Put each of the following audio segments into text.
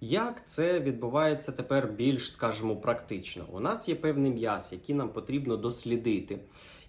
Як це відбувається тепер більш, скажімо, практично? У нас є певний м'яз, який нам потрібно дослідити.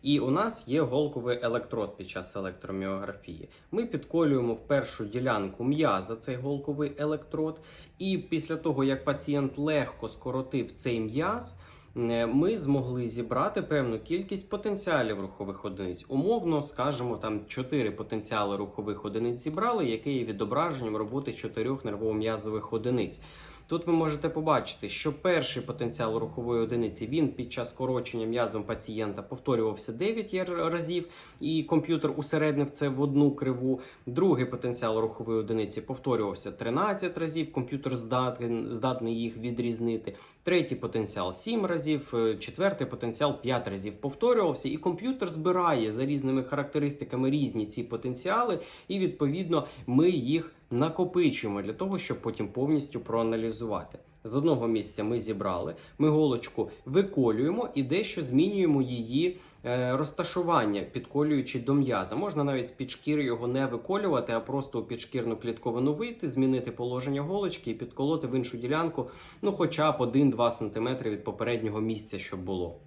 І у нас є голковий електрод під час електроміографії. Ми підколюємо в першу ділянку м'яза цей голковий електрод, і після того, як пацієнт легко скоротив цей м'яз, ми змогли зібрати певну кількість потенціалів рухових одиниць. Умовно, скажімо, там 4 потенціали рухових одиниць зібрали, які є відображенням роботи чотирьох нервово-м'язових одиниць. Тут ви можете побачити, що перший потенціал рухової одиниці він під час скорочення м'язом пацієнта повторювався 9 разів, і комп'ютер усереднив це в одну криву. Другий потенціал рухової одиниці повторювався 13 разів. Комп'ютер здатен, здатний їх відрізнити. Третій потенціал 7 разів, е, четвертий потенціал 5 разів повторювався, і комп'ютер збирає за різними характеристиками різні ці потенціали, і відповідно ми їх накопичуємо для того, щоб потім повністю проаналізувати. З одного місця ми зібрали, ми голочку виколюємо і дещо змінюємо її е, розташування, підколюючи до м'яза. Можна навіть під шкіри його не виколювати, а просто у підшкірну клітковину вийти, змінити положення голочки і підколоти в іншу ділянку, ну хоча б 1-2 см від попереднього місця, щоб було.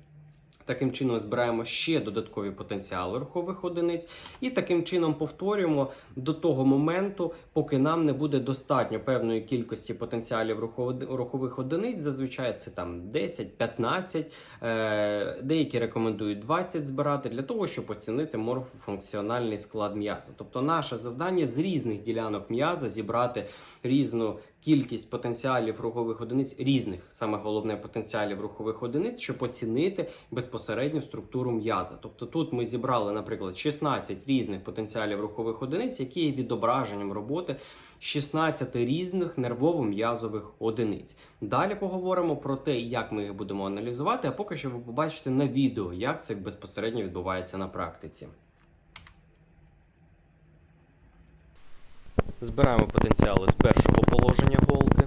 Таким чином збираємо ще додаткові потенціали рухових одиниць, і таким чином повторюємо до того моменту, поки нам не буде достатньо певної кількості потенціалів рухових одиниць. Зазвичай це там 10-15, е, деякі рекомендують 20 збирати для того, щоб оцінити морфофункціональний склад м'яза. Тобто, наше завдання з різних ділянок м'яза зібрати різну кількість потенціалів рухових одиниць, різних саме головне потенціалів рухових одиниць, щоб оцінити безпосередню структуру м'яза. Тобто тут ми зібрали, наприклад, 16 різних потенціалів рухових одиниць, які є відображенням роботи 16 різних нервово-м'язових одиниць. Далі поговоримо про те, як ми їх будемо аналізувати, а поки що ви побачите на відео, як це безпосередньо відбувається на практиці. Збираємо потенціали з першого положення голки.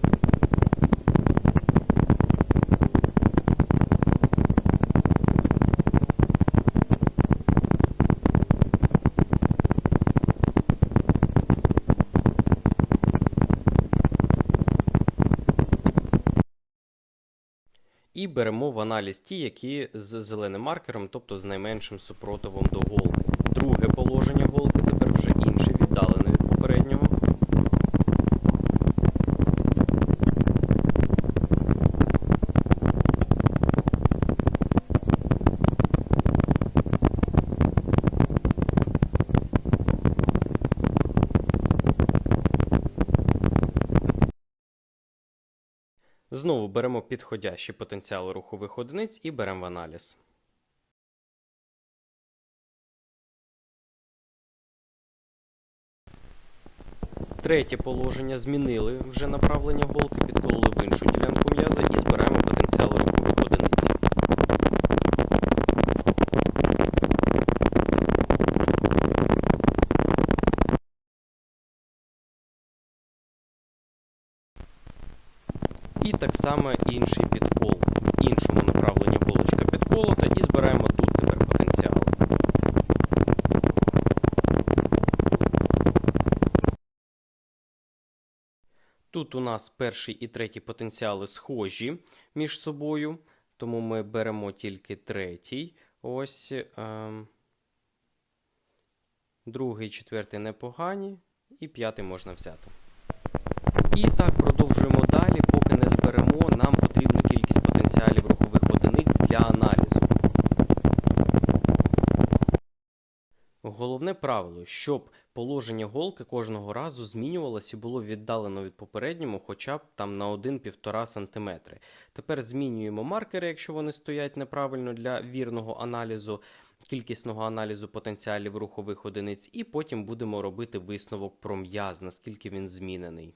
І беремо в аналіз ті, які з зеленим маркером, тобто з найменшим супротивом до голки. Друге положення голки тепер вже інше, віддалене від попереднього. Знову беремо підходящі потенціали рухових одиниць і беремо в аналіз. Третє положення змінили вже направлення голки, підкололи в іншу ділянку м'яза і збираємо І так само інший підкол. В іншому направленні голочка підколота і збираємо тут тепер потенціал. Тут у нас перший і третій потенціали схожі між собою, тому ми беремо тільки третій. Ось ем, другий, четвертий непогані, і п'ятий можна взяти. І так продовжуємо далі, поки нам потрібну кількість потенціалів рухових одиниць для аналізу. Головне правило, щоб положення голки кожного разу змінювалося і було віддалено від попереднього хоча б там на 1-1,5 см. Тепер змінюємо маркери, якщо вони стоять неправильно для вірного аналізу, кількісного аналізу потенціалів рухових одиниць, і потім будемо робити висновок про м'яз, наскільки він змінений.